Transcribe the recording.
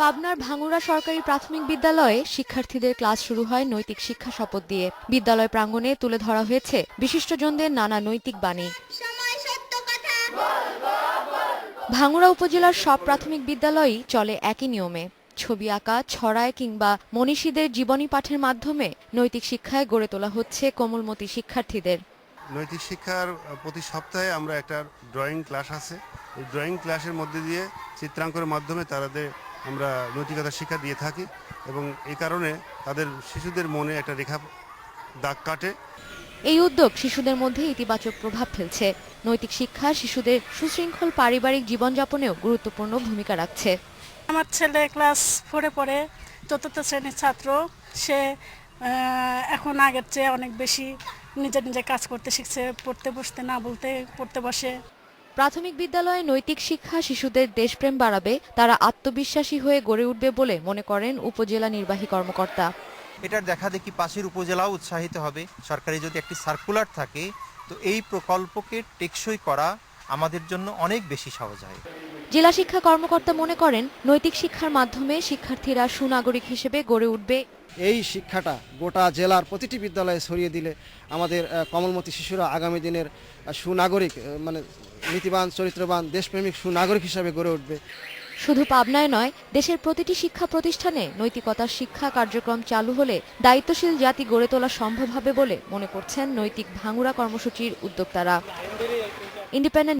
পাবনার ভাঙ্গুড়া সরকারি প্রাথমিক বিদ্যালয়ে শিক্ষার্থীদের ক্লাস শুরু হয় নৈতিক শিক্ষা শপথ দিয়ে। বিদ্যালয় প্রাঙ্গণে তুলে ধরা হয়েছে বিশিষ্টজনদের নানা নৈতিক বাণী। সময় সত্য কথা। ভাঙ্গুড়া উপজেলার সব প্রাথমিক বিদ্যালয়ই চলে একই নিয়মে। ছবি আঁকা ছড়ায় কিংবা মনীষীদের জীবনী পাঠের মাধ্যমে নৈতিক শিক্ষায় গড়ে তোলা হচ্ছে কোমলমতি শিক্ষার্থীদের। নৈতিক শিক্ষার প্রতি সপ্তাহে আমরা একটা ড্রয়িং ক্লাস আছে। এই ড্রয়িং ক্লাসের মধ্যে দিয়ে চিত্রাঙ্কনের মাধ্যমে তাদের আমরা নৈতিকতা শিক্ষা দিয়ে থাকি এবং এই কারণে তাদের শিশুদের মনে একটা রেখা দাগ কাটে। এই উদ্যোগ শিশুদের মধ্যে ইতিবাচক প্রভাব ফেলছে। নৈতিক শিক্ষা শিশুদের সুশৃঙ্খল পারিবারিক জীবনযাপনেও গুরুত্বপূর্ণ ভূমিকা রাখছে। আমার ছেলে ক্লাস ফোরে পড়ে চতুর্থ শ্রেণির ছাত্র। সে এখন আগের চেয়ে অনেক বেশি নিজে নিজে কাজ করতে শিখছে পড়তে বসতে না বলতে পড়তে বসে। প্রাথমিক বিদ্যালয়ে নৈতিক শিক্ষা শিশুদের দেশপ্রেম বাড়াবে তারা আত্মবিশ্বাসী হয়ে গড়ে উঠবে বলে মনে করেন উপজেলা নির্বাহী কর্মকর্তা। এটার দেখা দেখি পাশের উপজেলাও উৎসাহিত হবে। সরকারি যদি একটি সার্কুলার থাকে তো এই প্রকল্পকে টেকসই করা আমাদের জন্য অনেক বেশি সহজ হয়। জেলা শিক্ষা কর্মকর্তা মনে করেন নৈতিক শিক্ষার মাধ্যমে শিক্ষার্থীরা সুনাগরিক হিসেবে গড়ে উঠবে। এই শিক্ষাটা গোটা জেলার প্রতিটি বিদ্যালয়ে ছড়িয়ে দিলে আমাদের কমলমতি শিশুরা আগামী দিনের সুনাগরিক মানে নীতিবান, চরিত্রবান, দেশপ্রেমিক, সুনাগরিক হিসাবে গড়ে উঠবে। শুধু পাবনায় নয়, দেশের প্রতিটি শিক্ষা প্রতিষ্ঠানে নৈতিকতার শিক্ষা কার্যক্রম চালু হলে দায়িত্বশীল জাতি গড়ে তোলা সম্ভব হবে বলে মনে করছেন নৈতিক ভাঙুরা কর্মসূচির উদ্যোক্তারা। ইন্ডিপেন্ডেন্ট